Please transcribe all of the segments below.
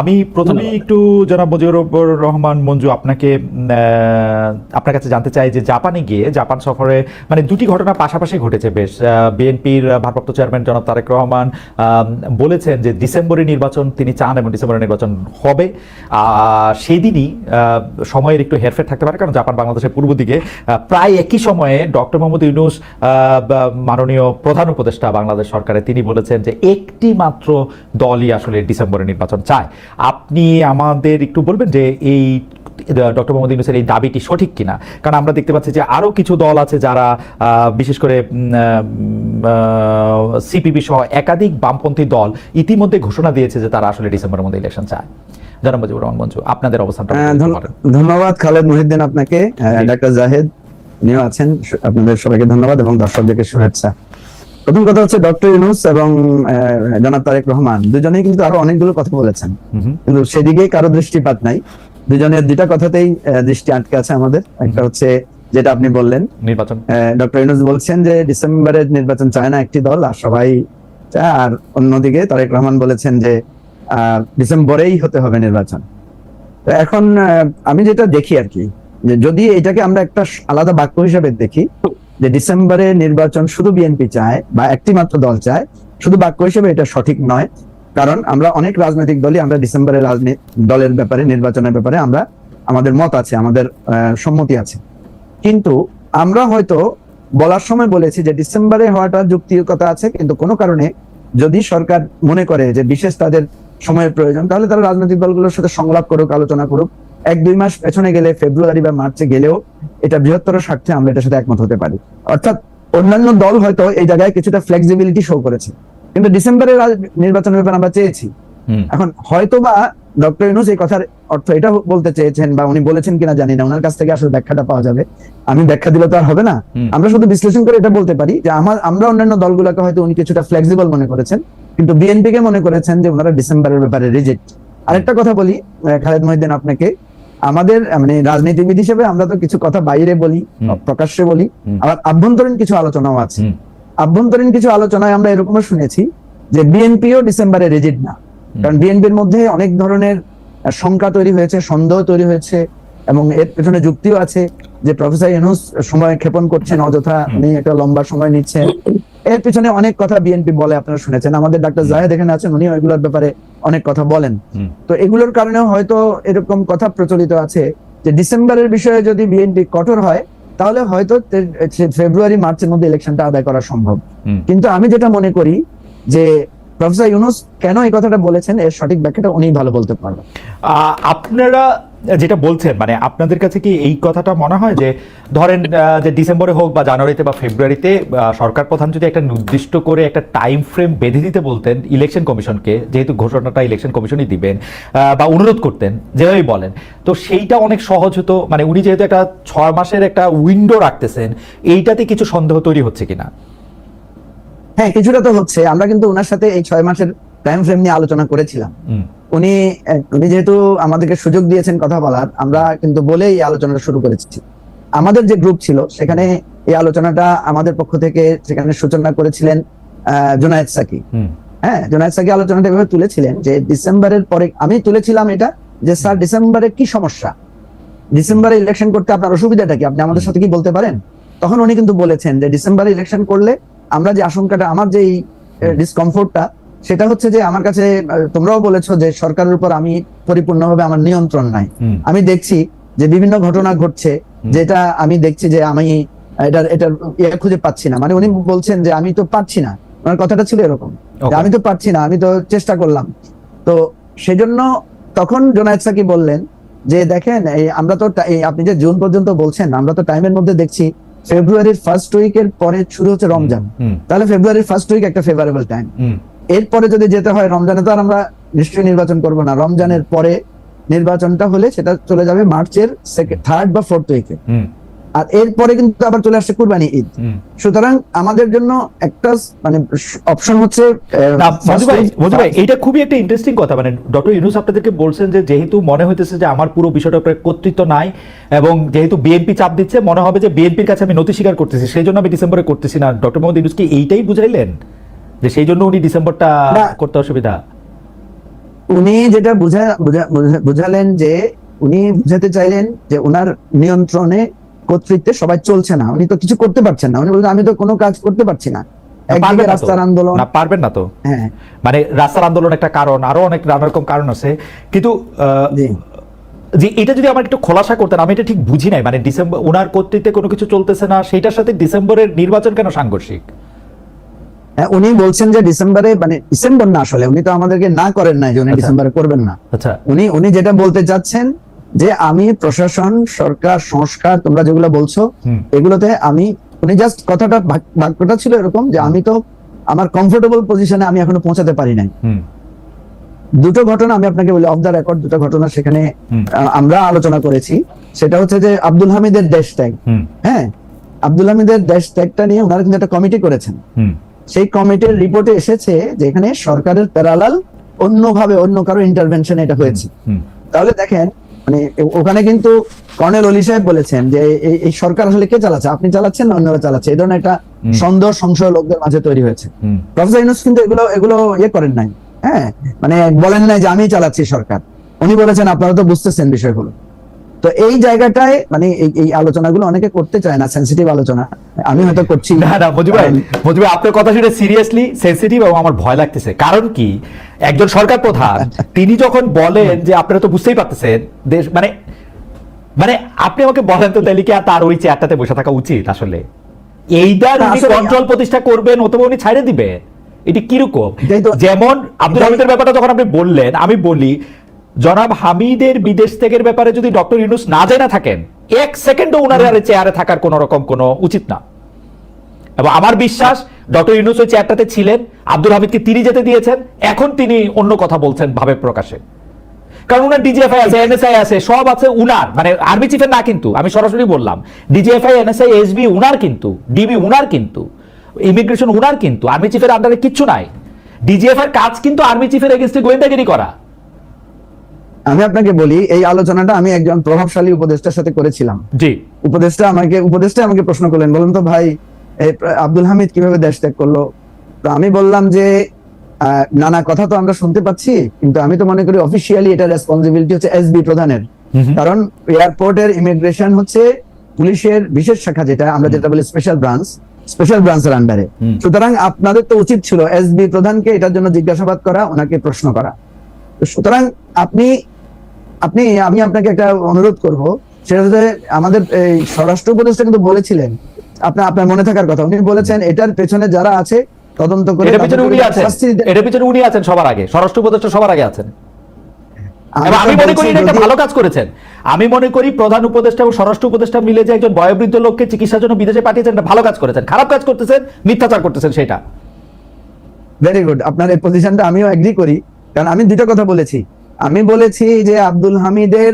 আমি প্রথমেই একটু জনাব মুজিবুর রহমান মঞ্জু আপনাকে আপনার কাছে জানতে চাই যে জাপানে গিয়ে জাপান সফরে মানে দুটি ঘটনা পাশাপাশি ঘটেছে বেশ। বিএনপির ভারপ্রাপ্ত চেয়ারম্যান জনাব তারেক রহমান বলেছেন যে ডিসেম্বরে নির্বাচন তিনি চান এবং ডিসেম্বরে নির্বাচন হবে। আর সেই সময়ের একটু হেরফের থাকতে পারে কারণ জাপান বাংলাদেশের পূর্ব দিকে প্রায় একই সময়ে ডক্টর মোহাম্মদ ইউনুস মাননীয় প্রধান উপদেষ্টা বাংলাদেশ সরকারের তিনি বলেছেন যে একটি মাত্র দলই আসলে ডিসেম্বরে নির্বাচন চায়। আপনি আমাদের একটু বলবেন যে এই ডক্টর মোহাম্মদ ইউনুসের এই দাবিটি সঠিক কিনা? কারণ আমরা দেখতে পাচ্ছি যে আরও কিছু দল আছে যারা বিশেষ করে সিপিবি সহ একাধিক বামপন্থী দল ইতিমধ্যে ঘোষণা দিয়েছে যে তারা আসলে ডিসেম্বরের মধ্যে ইলেকশন চায়। জানাব মুজিবুর রহমান মঞ্জু আপনাদের অবস্থানটা ধন্যবাদ। খালেদ মহিউদ্দিন আপনাকে ডাক্তার জাহেদ নিয়ে আছেন। আপনাদের সবাইকে ধন্যবাদ এবং দর্শকদেরকে শুভেচ্ছা। প্রথম কথা হচ্ছে ডক্টর ইউনুস এবং জনাব তারেক রহমান দুজনেই কিন্তু আরও অনেকগুলো কথা বলেছেন। কিন্তু সেদিকে কারও দৃষ্টিপাত নাই। দুজনের দুইটা কথাতেই দৃষ্টি আটকে আছে আমাদের। একটা হচ্ছে যেটা আপনি বললেন। নির্বাচন। ডক্টর ইউনুস বলছেন যে ডিসেম্বরে নির্বাচন চায় না একটি দল আর সবাই আর অন্যদিকে তারেক রহমান বলেছেন যে আহ, ডিসেম্বরেই হতে হবে নির্বাচন। তো এখন আহ, আমি যেটা দেখি আর কি যদি এটাকে আমরা একটা আলাদা বাক্য হিসেবে দেখি যে ডিসেম্বরে নির্বাচন শুধু বিএনপি চায় বা একটি মাত্র দল চায়, শুধু বাক্য হিসেবে এটা সঠিক নয়। কারণ আমরা অনেক রাজনৈতিক দলই আমরা ডিসেম্বরে দলের ব্যাপারে, নির্বাচনের ব্যাপারে আমরা, আমাদের মত আছে, আমাদের সম্মতি আছে। কিন্তু আমরা হয়তো বলার সময় বলেছি যে ডিসেম্বরে হওয়াটা যুক্তিকতা আছে, কিন্তু কোনো কারণে যদি সরকার মনে করে যে বিশেষ তাদের সময়ের প্রয়োজন, তাহলে তারা রাজনৈতিক দলগুলোর সাথে সংলাপ করুক, আলোচনা করুক এক দুই মাস পেছনে গেলে ফেব্রুয়ারি বা মার্চে গেলেও এটা বৃহত্তর স্বার্থে আমরা এটার সাথে একমত হতে পারি। অর্থাৎ অন্যান্য দল হয়তো এই জায়গায় কিছুটা ফ্লেক্সিবিলিটি শো করেছে। কিন্তু ডিসেম্বরের নির্বাচনের ব্যাপারে আমরা চেয়েছি। এখন হয়তোবা ডক্টর ইউনুস এই কথার অর্থ এটা বলতে চেয়েছেন বা উনি বলেছেন কিনা জানি না ওনার কাছ থেকে আসলে ব্যাখ্যাটা পাওয়া যাবে। আমি ব্যাখ্যা দিলে তো আর হবে না। আমরা শুধু বিশ্লেষণ করে এটা বলতে পারি যে আমার আমরা অন্যান্য দলগুলোকে হয়তো উনি কিছুটা ফ্লেক্সিবল মনে করেছেন কিন্তু বিএনপি কে মনে করেছেন যে ওনারা ডিসেম্বরের ব্যাপারে রিজেক্ট আরেকটা কথা বলি খালেদ মহিউদ্দিন আপনাকে আমাদের মানে রাজনীতিবিদ হিসেবে আমরা তো কিছু কথা বাইরে বলি প্রকাশ্যে বলি আবার আভ্যন্তরীণ কিছু আলোচনাও আছে। আভ্যন্তরীণ কিছু আলোচনায় আমরা এরকমও শুনেছি যে বিএনপিও ডিসেম্বরে রিজিট না। কারণ বিএনপির মধ্যে অনেক ধরনের শঙ্কা তৈরি হয়েছে সন্দেহ তৈরি হয়েছে এবং এর পেছনে যুক্তিও আছে যে প্রফেসর ইউনুস সময় ক্ষেপণ করছেন অযথা উনি একটা লম্বা সময় নিচ্ছেন। এর পিছনে অনেক কথা বিএনপি বলে আপনারা শুনেছেন। আমাদের ডাক্তার জাহেদ এখানে আছেন উনি এগুলোর ব্যাপারে অনেক কথা বলেন। তো এগুলোর কারণে হয়তো এরকম কথা প্রচলিত আছে যে ডিসেম্বরের বিষয়ে যদি বিএনপি কঠোর হয় তাহলে হয়তো ফেব্রুয়ারি মার্চের মধ্যে ইলেকশনটা আদায় করা সম্ভব। কিন্তু আমি যেটা মনে করি যে প্রফেসর ইউনুস কেন এই কথাটা বলেছেন? এর সঠিক ব্যাখ্যাটা উনি ভালো বলতে পারবেন। আহ, আপনারা যেটা বলছেন মানে আপনাদের কাছে কি এই কথাটা মনে হয় যে ধরেন যে ডিসেম্বরে হোক বা জানুয়ারিতে বা ফেব্রুয়ারিতে সরকার প্রধান যদি একটা নির্দিষ্ট করে একটা টাইম ফ্রেম বেঁধে দিতে বলতেন ইলেকশন কমিশনকে যেহেতু ঘোষণাটা ইলেকশন কমিশনই দিবেন বা অনুরোধ করতেন যেভাবেই বলেন তো সেইটা অনেক সহজ হতো মানে উনি যেহেতু একটা ছয় মাসের একটা উইন্ডো রাখতেছেন এইটাতে কিছু সন্দেহ তৈরি হচ্ছে কিনা? হ্যাঁ কিছুটা তো হচ্ছে। আমরা কিন্তু ওনার সাথে এই ছয় মাসের টাইম ফ্রেম নিয়ে আলোচনা করেছিলাম। উনি উনি যেহেতু আমাদেরকে সুযোগ দিয়েছেন কথা বলার আমরা কিন্তু বলেই আলোচনাটা শুরু করেছি। আমাদের যে গ্রুপ ছিল সেখানে এই আলোচনাটা আমাদের পক্ষ থেকে সেখানে সূচনা করেছিলেন জুনায়েদ সাকি। হ্যাঁ জুনায়েদ সাকি আলোচনাটা এভাবে তুলেছিলেন যে ডিসেম্বরের পরে আমি তুলেছিলাম এটা যে স্যার ডিসেম্বরে কি সমস্যা? ডিসেম্বরে ইলেকশন করতে আপনার অসুবিধাটা কি? আপনি আমাদের সাথে কি বলতে পারেন? তখন উনি কিন্তু বলেছেন যে ডিসেম্বরে ইলেকশন করলে আমরা যে আশঙ্কাটা আমার যে ডিসকমফোর্টটা সেটা হচ্ছে যে আমার কাছে তোমরাও বলেছ যে সরকারের উপর আমি পরিপূর্ণভাবে আমার নিয়ন্ত্রণ নাই। আমি দেখছি যে বিভিন্ন ঘটনা ঘটছে যেটা আমি দেখছি যে আমি এটার এটার ইয়ে খুঁজে পাচ্ছি না। মানে উনি বলছেন যে আমি তো পাচ্ছি না। ওনার কথাটা ছিল এরকম। আমি তো পারছি না আমি তো চেষ্টা করলাম। তো সেজন্য তখন জোনায়েদ সাকি বললেন যে দেখেন এই আমরা তো আপনি যে জুন পর্যন্ত বলছেন আমরা তো টাইমের মধ্যে দেখছি ফেব্রুয়ারির ফার্স্ট উইকের পরে শুরু হচ্ছে রমজান। তাহলে ফেব্রুয়ারির ফার্স্ট উইক একটা ফেভারেবল টাইম এরপরে যদি যেতে হয় রমজানে তো আর আমরা নিশ্চয়ই নির্বাচন করব না। রমজানের পরে নির্বাচনটা হলে সেটা চলে যাবে মার্চের থার্ড বা ফোর্থ উইকে আর এরপরে কিন্তু আবার চলে আসছে কুরবানি ঈদ। সুতরাং আমাদের জন্য একটা মানে অপশন হচ্ছে এটা খুবই একটা ইন্টারেস্টিং কথা। মানে ডক্টর ইউনুস আপনাদেরকে বলছেন যে যেহেতু মনে হইতেছে যে আমার পুরো বিষয়টা উপরে কর্তৃত্ব নাই এবং যেহেতু বিএনপি চাপ দিচ্ছে মনে হবে যে বিএনপির কাছে আমি নথি স্বীকার করতেছি। সেই জন্য আমি ডিসেম্বরে করতেছি না। ডক্টর মোহাম্মদ ইউনুস কি এইটাই বুঝাইলেন? যে সেই জন্য উনি ডিসেম্বরটা করতে অসুবিধা। উনি যেটা বুঝা বুঝা- বুঝা- বুঝালেন যে উনি বুঝাতে চাইলেন যে ওনার নিয়ন্ত্রণে কর্তৃত্বে সবাই চলছে না। উনি তো কিছু করতে পারছেন না। উনি বলছেন আমি তো কোনো কাজ করতে পারছি না। রাস্তার আন্দোলন না পারবেন না তো। হ্যাঁ। মানে রাস্তার আন্দোলন একটা কারণ আরও অনেক নানা রকম কারণ আছে। কিন্তু যে এটা যদি আমার একটু খোলাসা করতেন আমি এটা ঠিক বুঝি নাই। মানে ডিসেম্বর ওনার কর্তৃত্বে কোনো কিছু চলতেছে না সেটার সাথে ডিসেম্বরের নির্বাচন কেন সাংঘর্ষিক? উনি বলছেন যে ডিসেম্বরে মানে ডিসেম্বর না আসলে উনি তো আমাদেরকে না করেন নাই যে উনি আচ্ছা। ডিসেম্বরে করবেন না। আচ্ছা। উনি উনি যেটা বলতে চাচ্ছেন যে আমি প্রশাসন সরকার সংস্কার তোমরা যেগুলো বলছো এগুলোতে আমি উনি জাস্ট কথাটা বাক্যটা ছিল এরকম যে আমি তো আমার কমফোর্টেবল পজিশনে আমি এখনও পৌঁছাতে পারি নাই। দুটো ঘটনা আমি আপনাকে বলি অফ দ্য রেকর্ড দুটো ঘটনা সেখানে আমরা আলোচনা করেছি। সেটা হচ্ছে যে আব্দুল হামিদের দেশ ত্যাগ। হ্যাঁ আব্দুল হামিদের দেশ ত্যাগটা নিয়ে ওনারা কিন্তু একটা কমিটি করেছেন। সেই কমিটির রিপোর্টে এসেছে যে এখানে সরকারের প্যারালাল অন্যভাবে অন্য কারও ইন্টারভেনশন এটা হয়েছে। তাহলে দেখেন মানে ওখানে কিন্তু কর্নেল অলি সাহেব বলেছেন যে এই- সরকার আসলে কে চালাচ্ছে? আপনি চালাচ্ছেন না অন্যরা চালাচ্ছে? এই ধরনের একটা। সন্দেহ সংশয় লোকদের মাঝে তৈরি হয়েছে। প্রফেসর ইউনুস কিন্তু এগুলো এগুলো ইয়ে করেন নাই। হ্যাঁ? মানে বলেন নাই যে আমি চালাচ্ছি সরকার। উনি বলেছেন আপনারা তো বুঝতেছেন বিষয়গুলো। তো এই জায়গাটায় মানে এই আলোচনাগুলো অনেকে করতে চায় না সেন্সিটিভ আলোচনা। আমি হয়তো করছি। না না মজু ভাই কারণ- ভাই আপনার কথা শুনে সিরিয়াসলি সেন্সিটিভ এবং আমার ভয় লাগতেছে। কারণ কি একজন সরকার প্রধান তিনি যখন বলেন যে আপনারা তো বুঝতেই পারতেছেন দেশ মানে মানে আপনি আমাকে বলেন তো তাহলে কি আর তার ওই চেয়ারটাতে বসে থাকা উচিত আসলে? এইটার উনি কন্ট্রোল প্রতিষ্ঠা করবেন অথবা উনি ছাইড়ে দিবেন এটি কীরকম? যেমন আব্দুল হামিদের ব্যাপারটা যখন আপনি বললেন আমি বলি জনাব হামিদের বিদেশ ত্যাগের ব্যাপারে যদি ডক্টর ইউনুস না জানা থাকেন এক সেকেন্ডও উনার চেয়ারে থাকার কোন রকম কোনো উচিত না। এবং আমার বিশ্বাস ডক্টর ইউনুস ওই চেয়ারটাতে ছিলেন আব্দুল হামিদকে তিনি যেতে দিয়েছেন এখন তিনি অন্য কথা বলছেন ভাবে প্রকাশে। কারণ উনার ডিজিএফআই আছে এনএসআই আছে সব আছে উনার মানে আর্মি চিফের না কিন্তু আমি সরাসরি বললাম। ডিজিএফআই এনএসআই এসবি উনার কিন্তু ডিবি উনার কিন্তু ইমিগ্রেশন উনার কিন্তু আর্মি চিফের আন্ডারে কিচ্ছু নাই। ডিজিএফআই কাজ কিন্তু আর্মি চিফের এগেনস্টে গোয়েন্দাগিরি করা। আমি আপনাকে বলি এই আলোচনাটা আমি একজন প্রভাবশালী উপদেষ্টার সাথে করেছিলাম। জি। উপদেষ্টা আমাকে উপদেষ্টা আমাকে প্রশ্ন করলেন বলুন তো ভাই এই আব্দুল হামিদ কীভাবে দেশ ত্যাগ করল? তো আমি বললাম যে নানা কথা তো আমরা শুনতে পাচ্ছি কিন্তু আমি তো মনে করি অফিসিয়ালি এটা রেসপন্সিবিলিটি হচ্ছে এসবি প্রধানের। কারণ এয়ারপোর্টের ইমিগ্রেশন হচ্ছে পুলিশের বিশেষ শাখা যেটা আমরা যেটা বলি স্পেশাল ব্রাঞ্চ স্পেশাল ব্রাঞ্চের আন্ডারে। সুতরাং আপনাদের তো উচিত ছিল এসবি প্রধানকে এটার জন্য জিজ্ঞাসাবাদ করা ওনাকে প্রশ্ন করা। তো সুতরাং আপনি আপনি আমি আপনাকে একটা অনুরোধ করব। সেটা হচ্ছে আমাদের এই স্বরাষ্ট্র উপদেষ্টা কিন্তু বলেছিলেন আপনার আপনার মনে থাকার কথা। উনি বলেছেন এটার পেছনে যারা আছে তদন্ত করে এটার পিছনে উনি আছেন। এটার পিছনে উনি আছেন সবার আগে। স্বরাষ্ট্র উপদেষ্টা সবার আগে আছেন। আমি মনে করি এটা একটা ভালো কাজ করেছেন। আমি মনে করি প্রধান উপদেষ্টা এবং স্বরাষ্ট্র উপদেষ্টা মিলে যে একজন বয়োবৃদ্ধ লোককে চিকিৎসার জন্য বিদেশে পাঠিয়েছেন এটা ভালো কাজ করেছেন। খারাপ কাজ করতেছেন মিথ্যাচার করতেছেন সেটা। ভেরি গুড আপনার এই পজিশনটা আমিও এগ্রি করি। কারণ আমি দুটো কথা বলেছি। আমি বলেছি যে আব্দুল হামিদের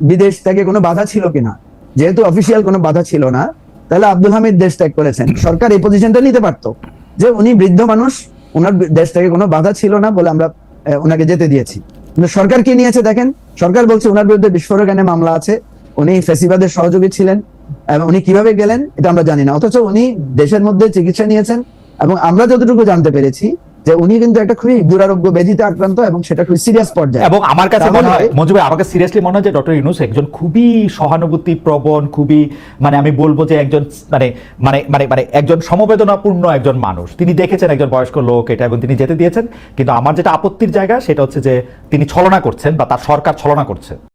বিদেশ থেকে কোনো বাধা ছিল কিনা? যেহেতু অফিসিয়াল কোনো বাধা ছিল না, তাহলে আব্দুল হামিদ দেশ ত্যাগ করেছেন। সরকার এই পজিশনটা নিতে পারতো। যে উনি বৃদ্ধ মানুষ, ওনার দেশ থেকে কোনো বাধা ছিল না বলে আমরা ওনাকে যেতে দিয়েছি। কিন্তু সরকার কি নিয়েছে দেখেন? সরকার বলছে ওনার বিরুদ্ধে বিস্ফোরক এনে মামলা আছে। উনি ফেসিবাদের সহযোগী ছিলেন। এবং উনি কীভাবে গেলেন, এটা আমরা জানি না। অথচ উনি দেশের মধ্যে চিকিৎসা নিয়েছেন। এবং আমরা যতটুকু জানতে পেরেছি যে উনি কিন্তু একটা খুবই দুরারোগ্য ব্যাধিতে আক্রান্ত এবং সেটা খুবই সিরিয়াস পর্যায়ে। এবং আমার কাছে মনে হয় মঞ্জু ভাই আমাকে সিরিয়াসলি মনে হয় যে ডক্টর ইউনুস একজন খুবই সহানুভূতি প্রবণ খুবই মানে আমি বলব যে একজন মানে মানে মানে মানে একজন সমবেদনাপূর্ণ একজন মানুষ। তিনি দেখেছেন একজন বয়স্ক লোক এটা এবং তিনি যেতে দিয়েছেন। কিন্তু আমার যেটা আপত্তির জায়গা সেটা হচ্ছে যে তিনি ছলনা করছেন বা তার সরকার ছলনা করছে।